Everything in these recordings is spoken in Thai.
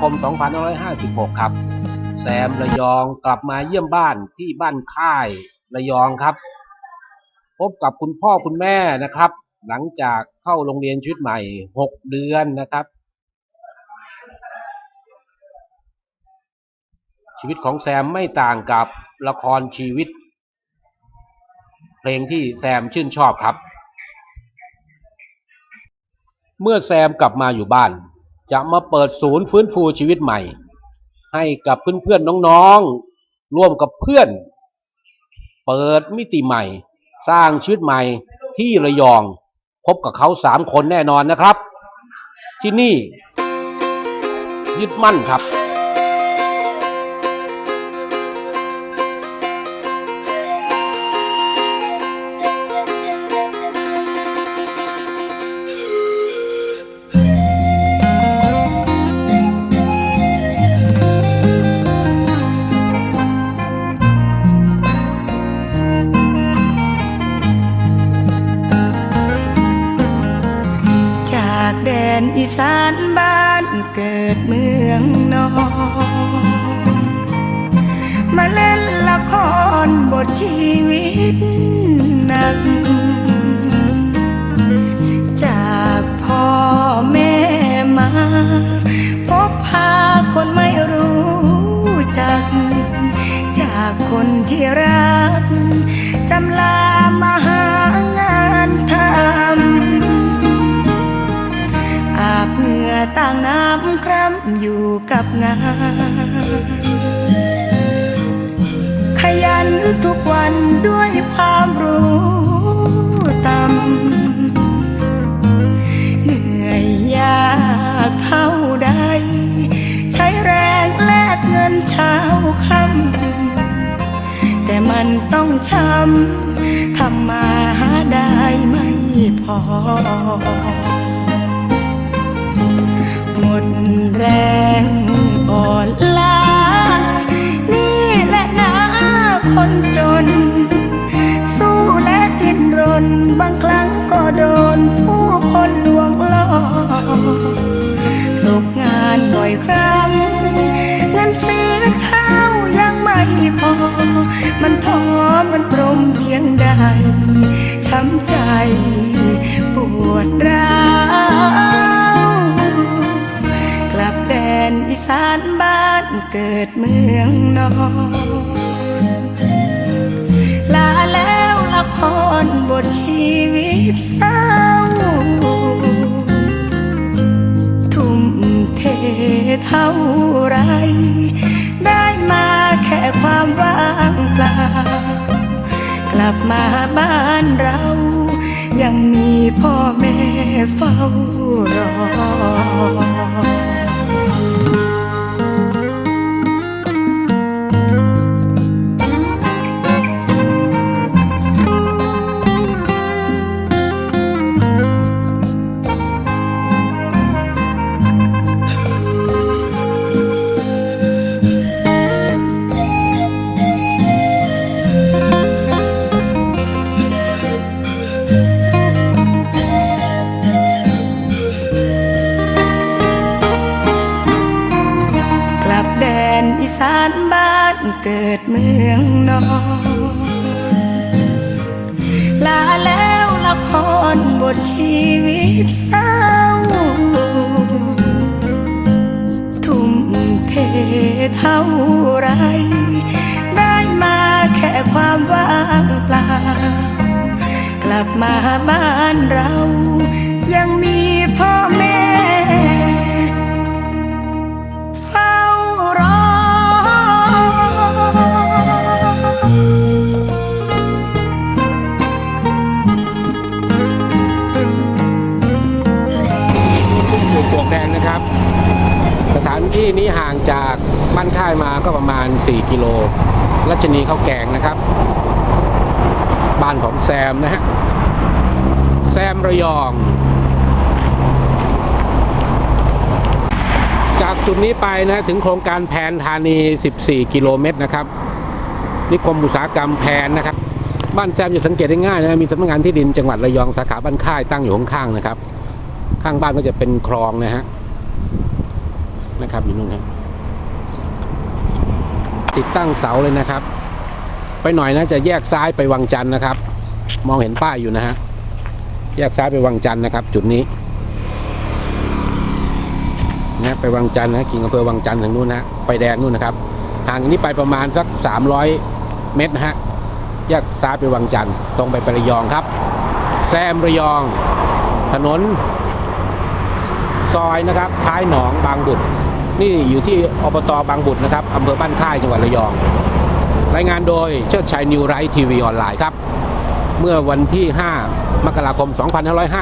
คม 2556 ครับ แซมระยองกลับมาเยี่ยมบ้านที่บ้านค่ายระยองครับ พบกับคุณพ่อคุณแม่นะครับ หลังจากเข้าโรงเรียนชุดใหม่ 6 เดือนนะครับ ชีวิตของแซมไม่ต่างกับละครชีวิต เพลงที่แซมชื่นชอบครับ เมื่อแซมกลับมาอยู่บ้าน จะมาเปิดศูนย์ฟื้นฟูชีวิตใหม่ ให้กับเพื่อนๆน้องๆ ร่วมกับเพื่อน เปิดมิติใหม่ สร้างชีวิตใหม่ที่ระยองพบกับเขาสามคนแน่นอนนะครับ ที่นี่ยึดมั่นครับ อีสานบ้านเกิดเมืองนอนมาเล่นละครบทชีวิตหนัก จากพ่อแม่มา พบพาคนไม่รู้จัก จากคนที่รัก อยู่กับงาน ขยันทุกวันด้วยความรู้ต่ำเหนื่อยยากเท่าใด ใช้แรงแลกเงินเช้าค่ำแต่มันต้องช้ำทำมาหาได้ไม่พอ ดแรงอ่อนล้า นี่แหละนะคนจน สู้และดิ้นรน บางครั้งก็โดนผู้คนลวงล่อตกงานบ่อยครั้งเงินซื้อข้าวยังไม่พอ มันท้อมันตรมเพียงใดช้ำใจ ปวดร้าวานบ้านเกิดเมืองนอนลาแล้วละครบทชีวิตเศร้า ทุ่มเทเท่าไร ได้มาแค่ความว่างเปล่า กลับมาบ้านเรา ยังมีพ่อแม่เฝ้ารอ องนอนลาแล้วละครบทชีวิตเศร้า ทุ่มเทเท่าไร ได้มาแค่ความว่างเปล่า กลับมาบ้านเรายังมีพ่อ ที่นี้ห่างจากบ้านค่ายมาก็ประมาณ 4 กิโลรัชนีข้าวแกงนะครับ บ้านของแซมนะฮะ แซมระยอง จากจุดนี้ไปนะถึงโครงการแพนธานี 14 กิโลเมตรนะครับ นิคมอุตสาหกรรมแพนนะครับ บ้านแซมจะสังเกตได้ง่ายนะมีสำนักงานที่ดินจังหวัดระยองสาขาบ้านค่ายตั้งอยู่ข้างๆนะครับ ข้างบ้านก็จะเป็นคลองนะฮะ นะครับ อยู่นู่นครับติดตั้งเสาเลยนะครับ ไปหน่อยนะจะแยกซ้ายไปวังจันทร์นะครับ มองเห็นป้ายอยู่นะฮะแยกซ้ายไปวังจันทร์นะครับ จุดนี้นะไปวังจันทร์นะกิ่งอำเภอวังจันทร์ถึงนู่นนะฮะไฟแดงนู่นนะครับห่างจากนี้ไปประมาณสักสามร้อยเมตรนะฮะแยกซ้ายไปวังจันทร์ตรงไปไประยองครับ แซมระยอง ถนน ซอยนะครับ ท้ายหนองบางบุตร นี่อยู่ที่อบตบางบุตรนะครับอำเภอบ้านค่ายจังหวัดระยอง รายงานโดยเชิดชัยนิวไรท์ทีวีออนไลน์ครับ เมื่อวันที่ 5 มกราคม 2555ค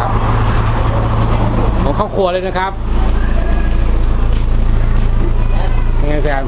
รับของครอบครัวเลยนะครับยัง ไงแซม